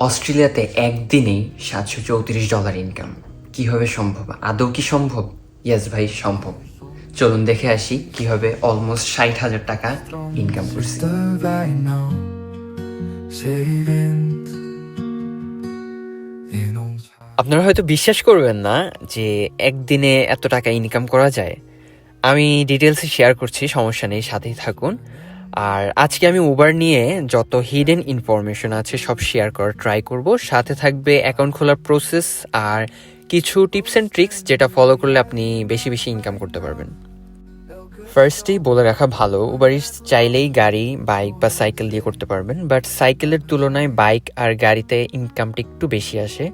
অস্ট্রেলিয়াতে একদিনেই সাতশো চৌত্রিশ ডলার ইনকাম কীভাবে সম্ভব? আদৌ কি সম্ভব? ইয়াস ভাই সম্ভব। চলুন দেখে আসি কীভাবে অলমোস্ট ষাট হাজার টাকা ইনকাম করছি। আপনারা হয়তো বিশ্বাস করবেন না যে একদিনে এত টাকা ইনকাম করা যায়। আমি ডিটেলসে শেয়ার করছি সমস্যা নেই সাথেই থাকুন। আর আজকে আমি উবার নিয়ে যত হিডেন ইনফরমেশন আছে সব শেয়ার করার ট্রাই করব। সাথে থাকবে অ্যাকাউন্ট খোলার প্রসেস আর কিছু টিপস অ্যান্ড ট্রিক্স যেটা ফলো করলে আপনি বেশি বেশি ইনকাম করতে পারবেন। ফার্স্টেই বলে রাখা ভালো উবার ইটস চাইলেই গাড়ি বাইক বা সাইকেল দিয়ে করতে পারবেন বাট সাইকেলের তুলনায় বাইক আর গাড়িতে ইনকামটা একটু বেশি আসে।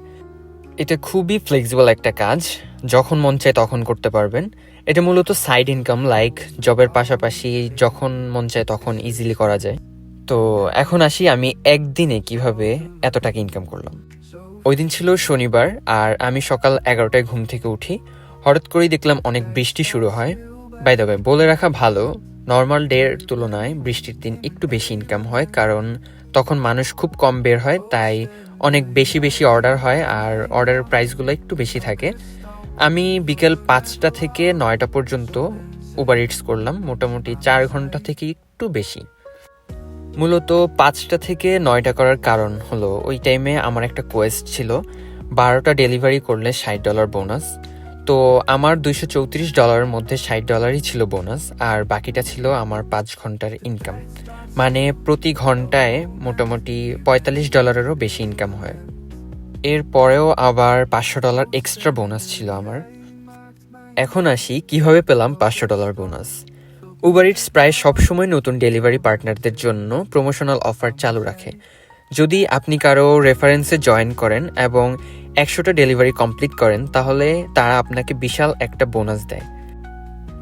এটা খুবই ফ্লেক্সিবল একটা কাজ, যখন মন চায় তখন করতে পারবেন। এটা মূলত সাইড ইনকাম লাইক জবের পাশাপাশি যখন মন চায় তখন ইজিলি করা যায়। তো এখন আসি আমি একদিনে কীভাবে এত টাকা ইনকাম করলাম। ওই দিন ছিল শনিবার আর আমি সকাল এগারোটায় ঘুম থেকে উঠি। হঠাৎ করেই দেখলাম অনেক বৃষ্টি শুরু হয়। বাই দ্য বলে রাখা ভালো নর্মাল ডের তুলনায় বৃষ্টির দিন একটু বেশি ইনকাম হয় কারণ তখন মানুষ খুব কম বের হয়, তাই অনেক বেশি বেশি অর্ডার হয় আর অর্ডারের প্রাইসগুলো একটু বেশি থাকে। আমি বিকেল পাঁচটা থেকে নয়টা পর্যন্ত উবার ইটস করলাম, মোটামুটি চার ঘণ্টা থেকে একটু বেশি। মূলত পাঁচটা থেকে নয়টা করার কারণ হলো, ওই টাইমে আমার একটা কোয়েস্ট ছিল, বারোটা ডেলিভারি করলে ষাট ডলার বোনাস তো আমার দুইশো চৌত্রিশ ডলারের মধ্যে ষাট ডলারই ছিল বোনাস আর বাকিটা ছিল আমার পাঁচ ঘণ্টার ইনকাম মানে প্রতি ঘন্টায় মোটামুটি পঁয়তাল্লিশ ডলারেরও বেশি ইনকাম হয়। এরপরেও আবার পাঁচশো ডলার এক্সট্রা বোনাস ছিল আমার। এখন আসি, কীভাবে পেলাম পাঁচশো ডলার বোনাস উবার ইটস প্রায় সবসময় নতুন ডেলিভারি পার্টনারদের জন্য প্রমোশনাল অফার চালু রাখে। যদি আপনি কারও রেফারেন্সে জয়েন করেন এবং একশোটা ডেলিভারি কমপ্লিট করেন, তাহলে তারা আপনাকে বিশাল একটা বোনাস দেয়।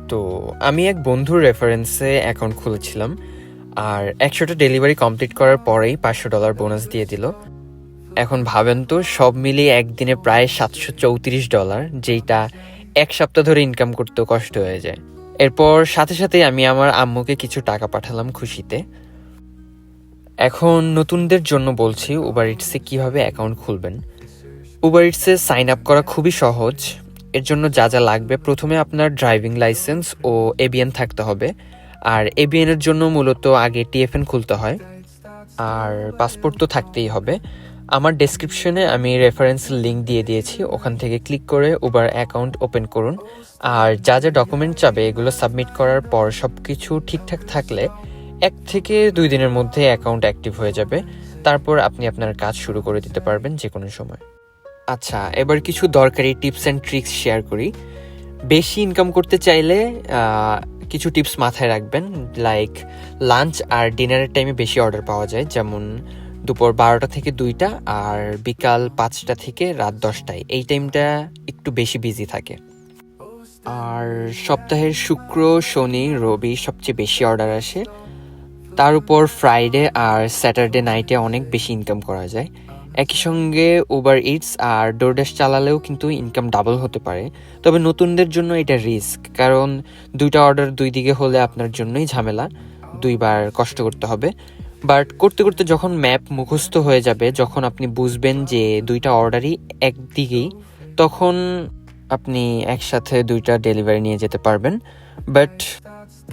তো, আমি এক বন্ধুর রেফারেন্সে অ্যাকাউন্ট খুলেছিলাম, আর একশোটা ডেলিভারি কমপ্লিট করার পরেই পাঁচশো ডলার বোনাস দিয়ে দিল। এখন ভাবেন তো, সব মিলিয়ে একদিনে প্রায় সাতশো চৌত্রিশ ডলার যেটা এক সপ্তাহ ধরে ইনকাম করতেও কষ্ট হয়ে যায়। এরপর সাথে সাথে আমি আমার আম্মুকে কিছু টাকা পাঠালাম খুশিতে। এখন নতুনদের জন্য বলছি উবার ইটসে কীভাবে অ্যাকাউন্ট খুলবেন? উবার ইটসে সাইন আপ করা খুবই সহজ। এর জন্য যা যা লাগবে, প্রথমে আপনার ড্রাইভিং লাইসেন্স ও এবিএন থাকতে হবে। আর এবিএন এর জন্য মূলত আগে টিএফএন খুলতে হয়। আর পাসপোর্ট তো থাকতেই হবে। আমার ডেসক্রিপশনে আমি রেফারেন্স লিঙ্ক দিয়ে দিয়েছি, ওখান থেকে ক্লিক করে উবার অ্যাকাউন্ট ওপেন করুন। আর যা যা ডকুমেন্ট চাবে, এগুলো সাবমিট করার পর সব কিছু ঠিকঠাক থাকলে এক থেকে দুই দিনের মধ্যে অ্যাকাউন্ট অ্যাক্টিভ হয়ে যাবে। তারপর আপনি আপনার কাজ শুরু করে দিতে পারবেন যে কোনো সময়। আচ্ছা এবার কিছু দরকারি টিপস অ্যান্ড ট্রিক্স শেয়ার করি। বেশি ইনকাম করতে চাইলে কিছু টিপস মাথায় রাখবেন লাইক লাঞ্চ আর ডিনারের টাইমে বেশি অর্ডার পাওয়া যায়। যেমন দুপুর বারোটা থেকে দুইটা আর বিকাল পাঁচটা থেকে রাত দশটায়। এই টাইমটা একটু বেশি বিজি থাকে। আর সপ্তাহের শুক্র, শনি, রবি সবচেয়ে বেশি অর্ডার আসে। তার উপর ফ্রাইডে আর স্যাটারডে নাইটে অনেক বেশি ইনকাম করা যায়। একই সঙ্গে উবার ইটস আর ডোরড্যাশ চালালেও কিন্তু ইনকাম ডাবল হতে পারে। তবে নতুনদের জন্য এটা রিস্ক কারণ দুইটা অর্ডার দুই দিকে হলে আপনার জন্যই ঝামেলা। দুইবার কষ্ট করতে হবে। বাট করতে করতে যখন ম্যাপ মুখস্থ হয়ে যাবে, যখন আপনি বুঝবেন যে দুইটা অর্ডারই একদিকেই, তখন আপনি একসাথে দুইটা ডেলিভারি নিয়ে যেতে পারবেন। বাট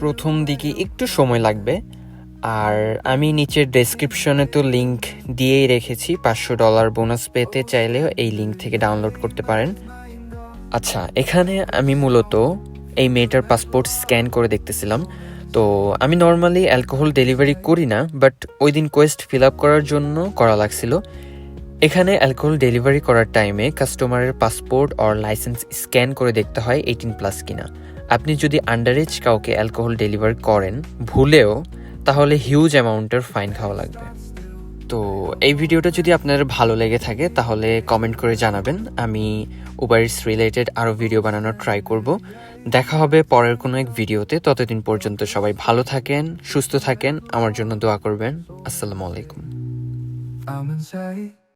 প্রথম দিকে একটু সময় লাগবে। আর আমি নিচের ডেসক্রিপশনে তো লিংক দিয়েই রেখেছি, পাঁচশো ডলার বোনাস পেতে চাইলেও এই লিংক থেকে ডাউনলোড করতে পারেন। আচ্ছা এখানে আমি মূলত এই মেয়েটার পাসপোর্ট স্ক্যান করে দেখতেছিলাম। তো আমি নর্মালি অ্যালকোহল ডেলিভারি করি না বাট ওই দিন কোয়েস্ট ফিল আপ করার জন্য করা লাগছিল। এখানে অ্যালকোহল ডেলিভারি করার টাইমে কাস্টমারের পাসপোর্ট অর লাইসেন্স স্ক্যান করে দেখতে হয় এইটিন প্লাস কিনা। আপনি যদি আন্ডার এজ কাউকে অ্যালকোহল ডেলিভারি করেন ভুলেও, তাহলে হিউজ অ্যামাউন্টের ফাইন খাওয়া লাগবে। তো এই ভিডিওটা যদি আপনার ভালো লেগে থাকে, তাহলে কমেন্ট করে জানাবেন। আমি উবারিস রিলেটেড আরও ভিডিও বানানোর ট্রাই করব। দেখা হবে পরের কোনো এক ভিডিওতে ততদিন পর্যন্ত সবাই ভালো থাকেন, সুস্থ থাকেন। আমার জন্য দোয়া করবেন। আসসালামু আলাইকুম।